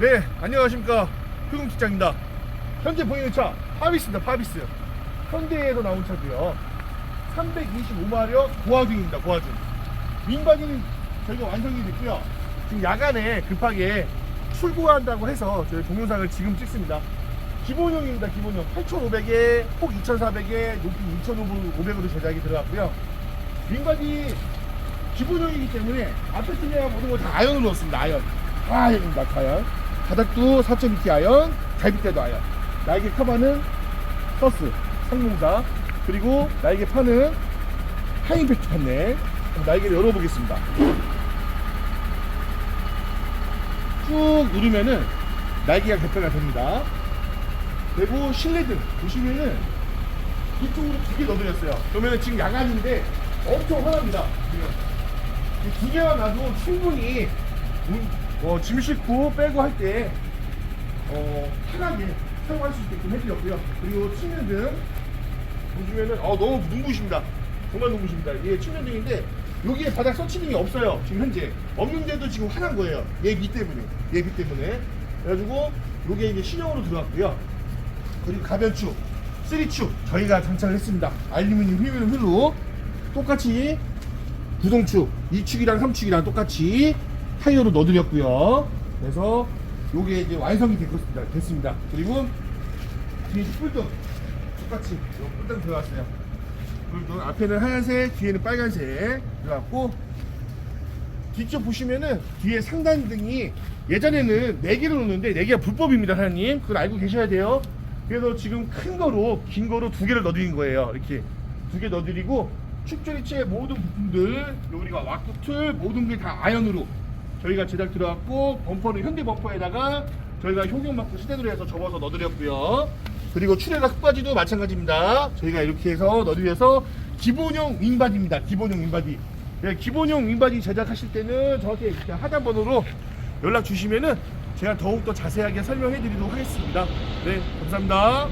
네, 안녕하십니까. 효동직장입니다. 현재 보이는 차, 파비스입니다, 파비스. 현대에서 나온 차고요 325마력 고화중입니다, 고화중. 윙바디는 저희가 완성이 됐고요. 지금 야간에 급하게 출고한다고 해서 저희 동영상을 지금 찍습니다. 기본형입니다, 기본형. 8,500에, 폭 2,400에, 높이 2,500으로 제작이 들어갔고요. 윙바디 기본형이기 때문에 앞에 틀려야 모든 걸 다 아연으로 넣었습니다. 아연. 다 아연입니다. 다 아연. 바닥도 4.2T 아연, 갈비대도 아연. 날개 커버는 서스, 상공사. 그리고 날개 판은 하이임팩트 판넬. 날개를 열어보겠습니다. 쭉 누르면은 날개가 개폐가 됩니다. 그리고 실내등 보시면은 이쪽으로 두 개 넣어드렸어요. 그러면은 지금 야간인데 엄청 환합니다. 이두 개만 놔도 충분히 음, 어, 짐 싣고 빼고 할 때 어, 편하게 사용할 수 있게끔 해드렸고요. 그리고 측면등 보시면은 어, 너무 눈부십니다. 정말 눈부십니다. 이게 측면등인데 여기에 바닥 서치등이 없어요. 지금 현재 없는데도 지금 환한 거예요. 얘빛 때문에 얘빛 때문에 그래가지고 요게 이제 신형으로 들어갔고요. 그리고 가변축, 쓰리축 저희가 장착을 했습니다. 알루미늄 휠 휠로 똑같이 구동축 2축이랑 3축이랑 똑같이 타이어로 넣어드렸고요. 그래서 요게 이제 완성이 됐습니다. 됐습니다. 그리고 뒤에 뿔등 똑같이 요 뿔등 들어갔어요. 뿔등 앞에는 하얀색, 뒤에는 빨간색 들어갔고 뒤쪽 보시면은 뒤에 상단등이 예전에는 4개로 놓는데 4개가 불법입니다 사장님 그걸 알고 계셔야 돼요 그래서 지금 큰 거로 긴 거로 두 개를 넣어드린 거예요 이렇게 두 개 넣어드리고 축조리체 모든 부품들 우리가 와꾸툴 모든 게 다 아연으로 저희가 제작 들어갔고 범퍼는 현대 범퍼에다가 저희가 효경마크 시대로 해서 접어서 넣어드렸고요 그리고 출애가 흙바지도 마찬가지입니다 저희가 이렇게 해서 넣어드려서 기본형 윙바디입니다 기본형 윙바디 네, 기본형 윙바디 제작하실 때는 저한테 이렇게 하단 번호로 연락 주시면은 제가 더욱더 자세하게 설명해 드리도록 하겠습니다. 네, 감사합니다.